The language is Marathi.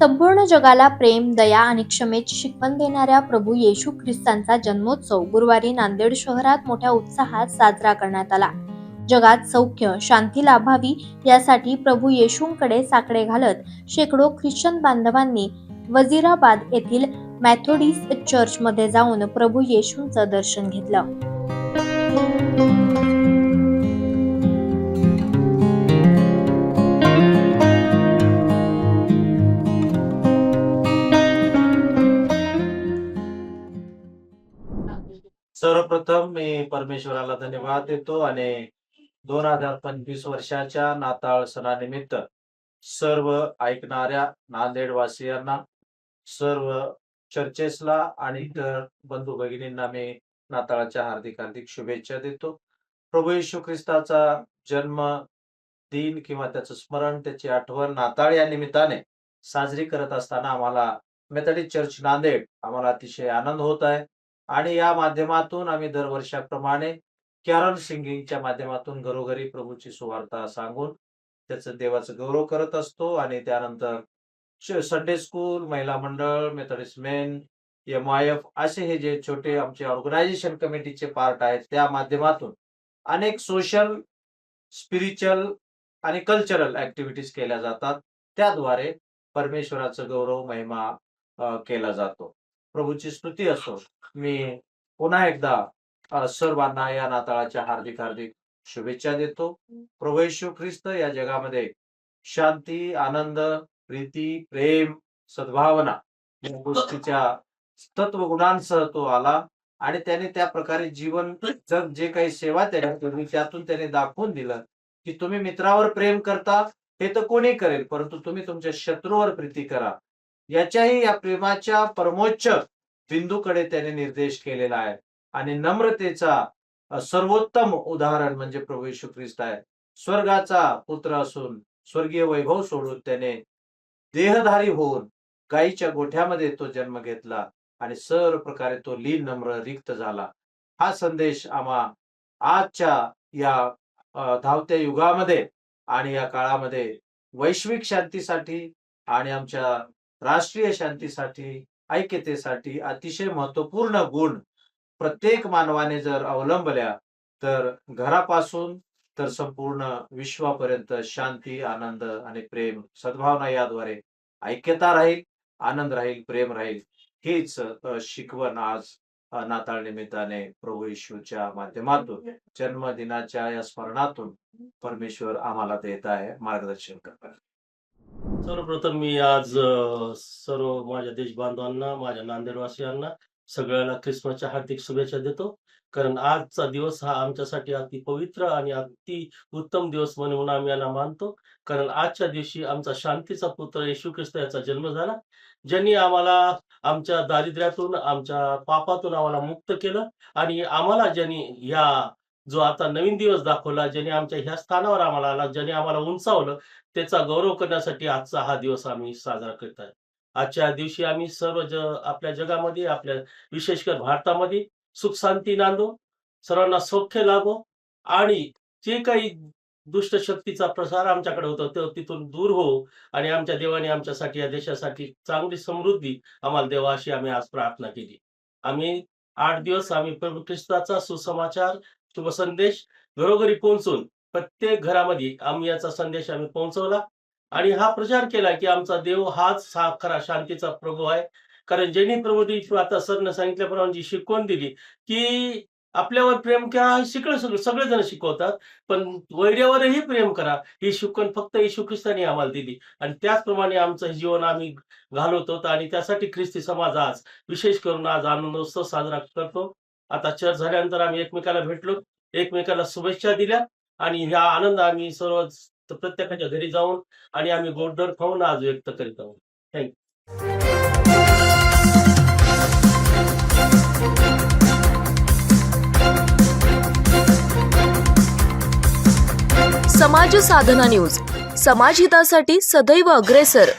संपूर्ण जगाला प्रेम दया आणि क्षमेची शिकवण देणाऱ्या प्रभू येशू ख्रिस्तांचा जन्मोत्सव गुरुवारी नांदेड शहरात मोठ्या उत्साहात साजरा करण्यात आला. जगात सौख्य शांती लाभावी यासाठी प्रभू येशूंकडे साकडे घालत शेकडो ख्रिश्चन बांधवांनी वझिराबाद येथील मॅथोडिस्ट चर्चमध्ये जाऊन प्रभू येशूंचं दर्शन घेतलं. सर्वप्रथम मी परमेश्वराला धन्यवाद देतो आणि दोन हजार पंचवीस वर्षाच्या नाताळ सणानिमित्त सर्व ऐकणाऱ्या नांदेडवासियांना सर्व चर्चेसला आणि इतर बंधू भगिनींना मी नाताळाच्या हार्दिक हार्दिक शुभेच्छा देतो. प्रभू येशू ख्रिस्ताचा जन्म दिन किंवा त्याचं स्मरण त्याची आठवण नाताळ या निमित्ताने साजरी करत असताना आम्हाला मेथडी चर्च नांदेड आम्हाला अतिशय आनंद होत आहे. आणि या माध्यमातून आम्ही दरवर्षाप्रमाणे कॅरल सिंगिंगच्या माध्यमातून घरोघरी प्रभूची सुवार्ता सांगून त्याचं देवाचं गौरव करत असतो आणि त्यानंतर संडे स्कूल महिला मंडळ Methodist men M I F असे हे जे छोटे आमचे ऑर्गनायझेशन कमिटीचे पार्ट आहेत त्या माध्यमातून अनेक सोशल स्पिरिच्युअल आणि कल्चरल ऍक्टिव्हिटीज केल्या जातात. त्याद्वारे परमेश्वराचं गौरव महिमा केला जातो. प्रभूची स्तुती असो. मी पुन्हा एकदा सर्वांना या नाताळाच्या हार्दिक हार्दिक शुभेच्छा देतो. प्रभू येशू ख्रिस्त या जगामध्ये शांती आनंद प्रीती प्रेम सद्भावना या गोष्टीच्या तत्वगुणांसह तो आला आणि त्याने त्या प्रकारे जीवन जग जे काही सेवा त्याने केली त्यातून त्याने दाखवून दिलं की तुम्ही मित्रावर प्रेम करता हे तर कोणी करेल परंतु तुम्ही तुमच्या शत्रूवर प्रीती करा. याच्याही या प्रेमाच्या परमोच्च बिंदूकडे त्याने निर्देश केलेला आहे. आणि नम्रतेचा सर्वोत्तम उदाहरण म्हणजे प्रभू यशू ख्रिस्त आहे. स्वर्गाचा पुत्र असून स्वर्गीय वैभव सोडून त्याने देहधारी होऊन गायीच्या गोठ्यामध्ये तो जन्म घेतला आणि सर्व प्रकारे तो लीन नम्र रिक्त झाला. हा संदेश आम्हा आजच्या या धावत्या युगामध्ये आणि या काळामध्ये वैश्विक शांतीसाठी आणि आमच्या राष्ट्रीय शांतीसाठी ऐक्यतेसाठी अतिशय महत्त्वपूर्ण गुण प्रत्येक मानवाने जर अवलंबल्या तर घरापासून तर संपूर्ण विश्वापर्यंत शांती आनंद आणि प्रेम सद्भावना याद्वारे ऐक्यता राहील आनंद राहील प्रेम राहील हीच शिकवण आज नाताळ निमित्ताने प्रभू येशूच्या माध्यमातून जन्मदिनाच्या या स्मरणातून परमेश्वर आम्हाला देत आहे मार्गदर्शन करणार सर्वप्रथम मी आज सर्व माझ्या देशबांधवांना माझ्या नांदेडवासियांना सगळ्यांना ख्रिसमसच्या हार्दिक शुभेच्छा देतो. कारण आजचा दिवस हा आमच्यासाठी अति पवित्र आणि अति उत्तम दिवस म्हणून आम्ही यांना मानतो. कारण आजच्या दिवशी आमचा शांतीचा पुत्र येशू ख्रिस्त याचा जन्म झाला ज्यांनी आम्हाला आमच्या दारिद्र्यातून आमच्या पापातून आम्हाला मुक्त केलं आणि आम्हाला ज्यांनी या जो आता नवीन दिवस दाखवला ज्याने आमच्या ह्या स्थानावर आम्हाला आला ज्याने आम्हाला उंचावलं त्याचा गौरव करण्यासाठी आजचा हा दिवस आम्ही साजरा करत आहे. आजच्या दिवशी आम्ही सर्व ज आपल्या जगामध्ये आपल्या विशेषकर भारतामध्ये सुख शांती नांदो सर्वांना सौख्य लाभो आणि जे काही दुष्ट शक्तीचा प्रसार आमच्याकडे होतो तो तिथून दूर हो आणि आमच्या देवाने आमच्यासाठी या देशासाठी चांगली समृद्धी आम्हाला देवा अशी आम्ही आज प्रार्थना केली. आम्ही आठ दिवस आम्ही प्रभू ख्रिस्ताचा सुसमाचार शुभ संदेश. घरोघरी पोहोचून प्रत्येक घरामध्ये आम्ही याचा संदेश आम्ही पोहोचवला आणि हा प्रचार केला की आमचा देव हाच हा खरा शांतीचा प्रभू आहे. कारण ज्यांनी प्रभू आता सरनं सांगितल्याप्रमाणे जी शिकवण दिली की आपल्यावर प्रेम करा शिकलं सगळं सगळेजण शिकवतात. पण वैर्यावरही प्रेम करा. ही शिकवण फक्त येशू ख्रिस्ताने आम्हाला दिली. आणि त्याचप्रमाणे आमचं जीवन आम्ही घालवतो आणि त्यासाठी ख्रिस्ती समाज आज विशेष करून आज आनंदोत्सव साजरा करतो. आता चर्च झाल्यानंतर आम्ही एकमेकाला भेटलो. एकमेकाला शुभेच्छा दिल्या आणि ह्या आनंद आम्ही सर्व प्रत्येकाच्या घरी जाऊन आणि आम्ही गोडधोड खाऊन आज व्यक्त करीत आहोत. समाज साधना न्यूज. समाजहितासाठी सदैव अग्रेसर.